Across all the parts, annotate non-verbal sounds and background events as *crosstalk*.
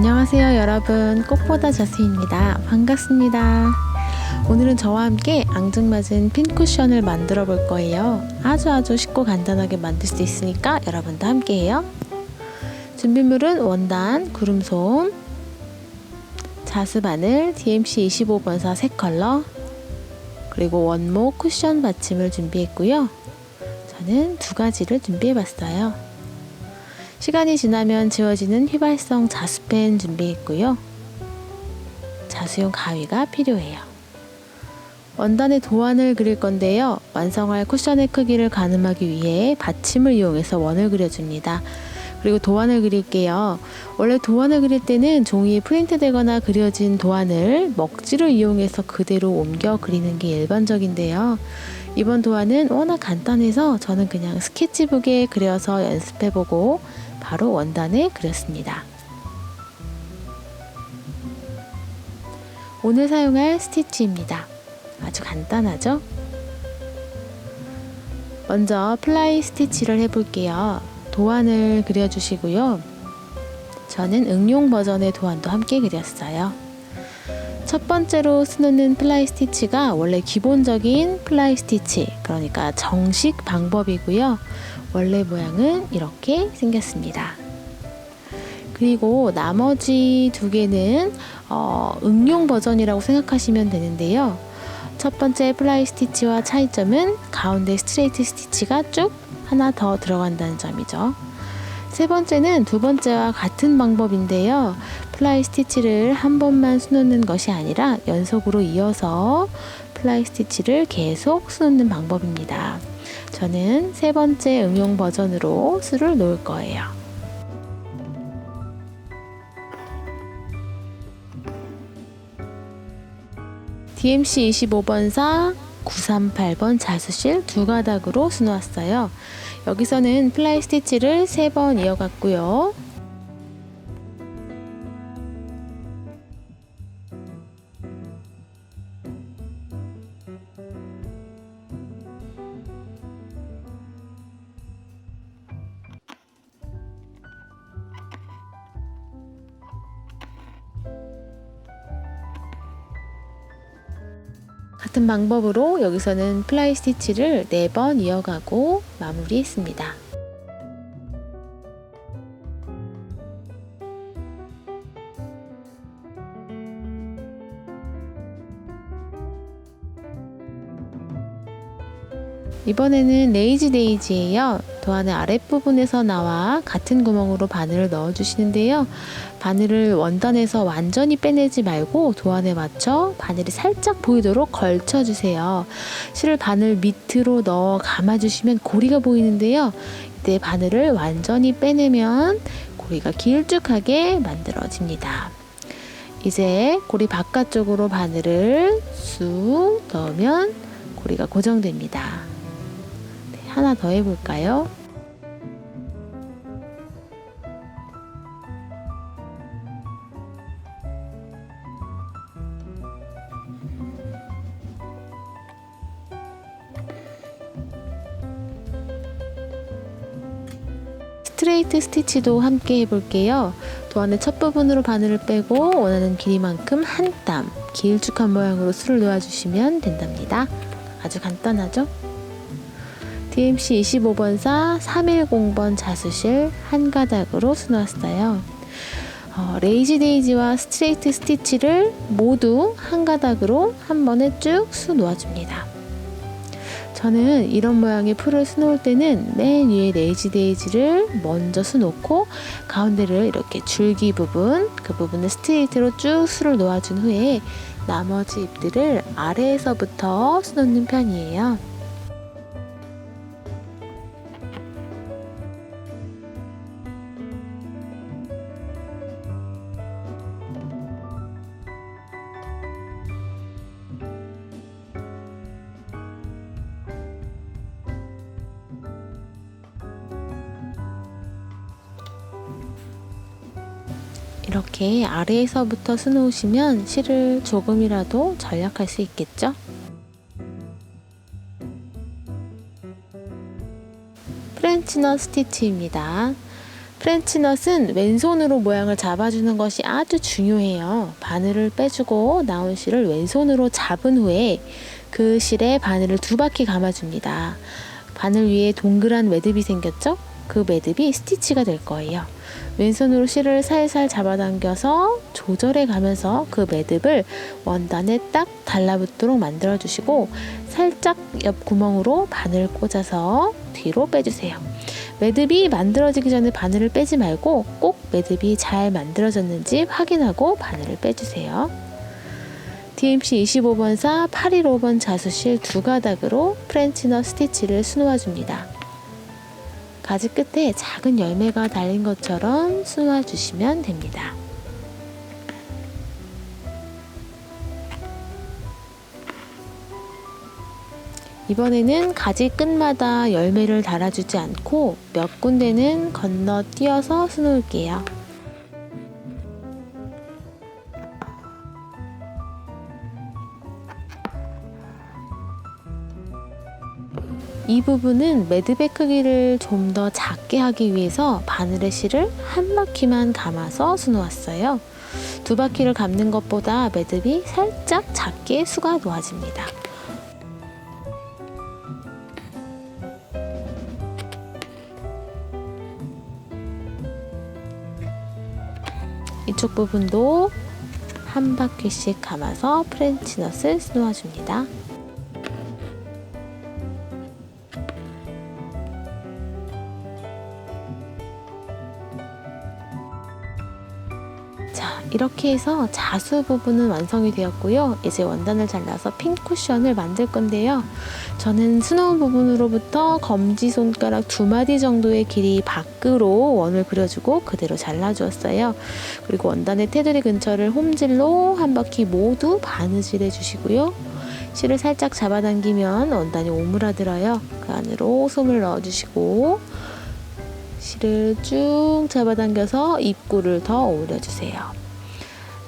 안녕하세요 여러분. 꽃보다 자수입니다. 반갑습니다. 오늘은 저와 함께 앙증맞은 핀 쿠션을 만들어 볼 거예요. 아주 아주 쉽고 간단하게 만들 수 있으니까 여러분도 함께 해요. 준비물은 원단, 구름솜, 자수바늘, DMC 25번사 3컬러 그리고 원목 쿠션 받침을 준비했고요. 저는 두 가지를 준비해 봤어요 시간이 지나면 지워지는 휘발성 자수펜 준비했고요. 자수용 가위가 필요해요. 원단에 도안을 그릴 건데요. 완성할 쿠션의 크기를 가늠하기 위해 받침을 이용해서 원을 그려줍니다. 그리고 도안을 그릴게요. 원래 도안을 그릴 때는 종이에 프린트되거나 그려진 도안을 먹지를 이용해서 그대로 옮겨 그리는 게 일반적인데요. 이번 도안은 워낙 간단해서 저는 그냥 스케치북에 그려서 연습해보고 바로 원단을 그렸습니다. 오늘 사용할 스티치입니다. 아주 간단하죠? 먼저 플라이 스티치를 해볼게요. 도안을 그려주시고요. 저는 응용 버전의 도안도 함께 그렸어요. 첫 번째로 쓰는 플라이 스티치가 원래 기본적인 플라이 스티치, 그러니까 정식 방법이고요. 원래 모양은 이렇게 생겼습니다. 그리고 나머지 두 개는 어, 응용 버전이라고 생각하시면 되는데요. 첫 번째 플라이 스티치와 차이점은 가운데 스트레이트 스티치가 쭉 하나 더 들어간다는 점이죠. 세 번째는 두 번째와 같은 방법인데요. 플라이 스티치를 한 번만 수놓는 것이 아니라 연속으로 이어서 플라이 스티치를 계속 수놓는 방법입니다. 저는 세 번째 응용 버전으로 수를 놓을 거예요. DMC 25번사 938번 자수실 두 가닥으로 수놓았어요. 여기서는 플라이 스티치를 세 번 이어갔고요. 같은 방법으로 여기서는 플라이 스티치를 4번 이어가고 마무리했습니다. 이번에는 레이지 데이지예요. 도안의 아랫부분에서 나와 같은 구멍으로 바늘을 넣어주시는데요. 바늘을 원단에서 완전히 빼내지 말고 도안에 맞춰 바늘이 살짝 보이도록 걸쳐주세요. 실을 바늘 밑으로 넣어 감아주시면 고리가 보이는데요. 이때 바늘을 완전히 빼내면 고리가 길쭉하게 만들어집니다. 이제 고리 바깥쪽으로 바늘을 쑥 넣으면 고리가 고정됩니다. 하나 더 해볼까요? 스트레이트 스티치도 함께 해볼게요. 도안의 첫 부분으로 바늘을 빼고 원하는 길이만큼 한 땀 길쭉한 모양으로 술을 놓아주시면 된답니다. 아주 간단하죠? DMC 25번사 310번 자수실 한 가닥으로 수놓았어요. 어, 레이지 데이지와 스트레이트 스티치를 모두 한 가닥으로 한 번에 쭉 수 놓아줍니다. 저는 이런 모양의 풀을 수놓을 때는 맨 위에 레이지 데이지를 먼저 수놓고 가운데를 이렇게 줄기 부분, 그 부분을 스트레이트로 쭉 수를 놓아준 후에 나머지 잎들을 아래에서부터 수놓는 편이에요. 이렇게 아래에서부터 수놓으시면 실을 조금이라도 전략할 수 있겠죠? 프렌치넛 스티치입니다. 프렌치넛은 왼손으로 모양을 잡아주는 것이 아주 중요해요. 바늘을 빼주고 나온 실을 왼손으로 잡은 후에 그 실에 바늘을 두 바퀴 감아줍니다. 바늘 위에 동그란 매듭이 생겼죠? 그 매듭이 스티치가 될 거예요. 왼손으로 실을 살살 잡아당겨서 조절해 가면서 그 매듭을 원단에 딱 달라붙도록 만들어 주시고 살짝 옆 구멍으로 바늘 꽂아서 뒤로 빼주세요. 매듭이 만들어지기 전에 바늘을 빼지 말고 꼭 매듭이 잘 만들어졌는지 확인하고 바늘을 빼주세요. DMC 25번사 815번 자수실 두 가닥으로 프렌치너 스티치를 수놓아 줍니다. 가지 끝에 작은 열매가 달린 것처럼 수놓아 주시면 됩니다. 이번에는 가지 끝마다 열매를 달아주지 않고 몇 군데는 건너 띄어서 수놓을게요. 이 부분은 매듭의 크기를 좀 더 작게 하기 위해서 바늘의 실을 한 바퀴만 감아서 수놓았어요. 두 바퀴를 감는 것보다 매듭이 살짝 작게 수가 놓아집니다. 이쪽 부분도 한 바퀴씩 감아서 프렌치넛을 놓아줍니다. 이렇게 해서 자수 부분은 완성이 되었고요. 이제 원단을 잘라서 핀 쿠션을 만들 건데요. 저는 수놓은 부분으로부터 검지 손가락 두 마디 정도의 길이 밖으로 원을 그려주고 그대로 잘라주었어요. 그리고 원단의 테두리 근처를 홈질로 한 바퀴 모두 바느질 해 주시고요. 실을 살짝 잡아당기면 원단이 오므라들어요. 그 안으로 솜을 넣어주시고 실을 쭉 잡아당겨서 입구를 더 오므려주세요.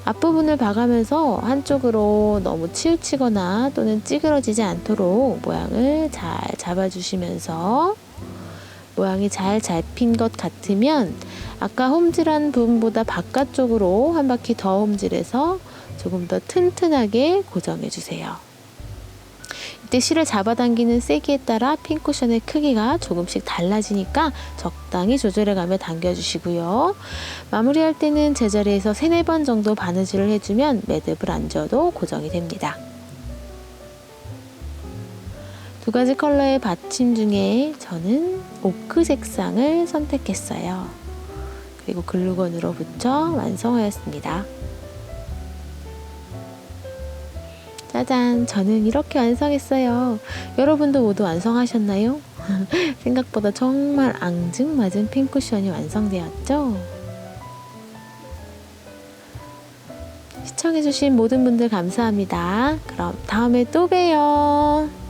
앞부분을 봐가면서 한쪽으로 너무 치우치거나 또는 찌그러지지 않도록 모양을 잘 잡아주시면서 모양이 잘 잡힌 것 같으면 아까 홈질한 부분보다 바깥쪽으로 한 바퀴 더 홈질해서 조금 더 튼튼하게 고정해 주세요. 이때 실을 잡아당기는 세기에 따라 핀 쿠션의 크기가 조금씩 달라지니까 적당히 조절해가며 당겨주시고요. 마무리할 때는 제자리에서 3, 4번 정도 바느질을 해주면 매듭을 안 져도 고정이 됩니다. 두 가지 컬러의 받침 중에 저는 오크 색상을 선택했어요. 그리고 글루건으로 붙여 완성하였습니다. 짜잔, 저는 이렇게 완성했어요. 여러분도 모두 완성하셨나요? *laughs* 생각보다 정말 앙증맞은 핀 쿠션이 완성되었죠? 시청해주신 모든 분들 감사합니다. 그럼 다음에 또 봬요.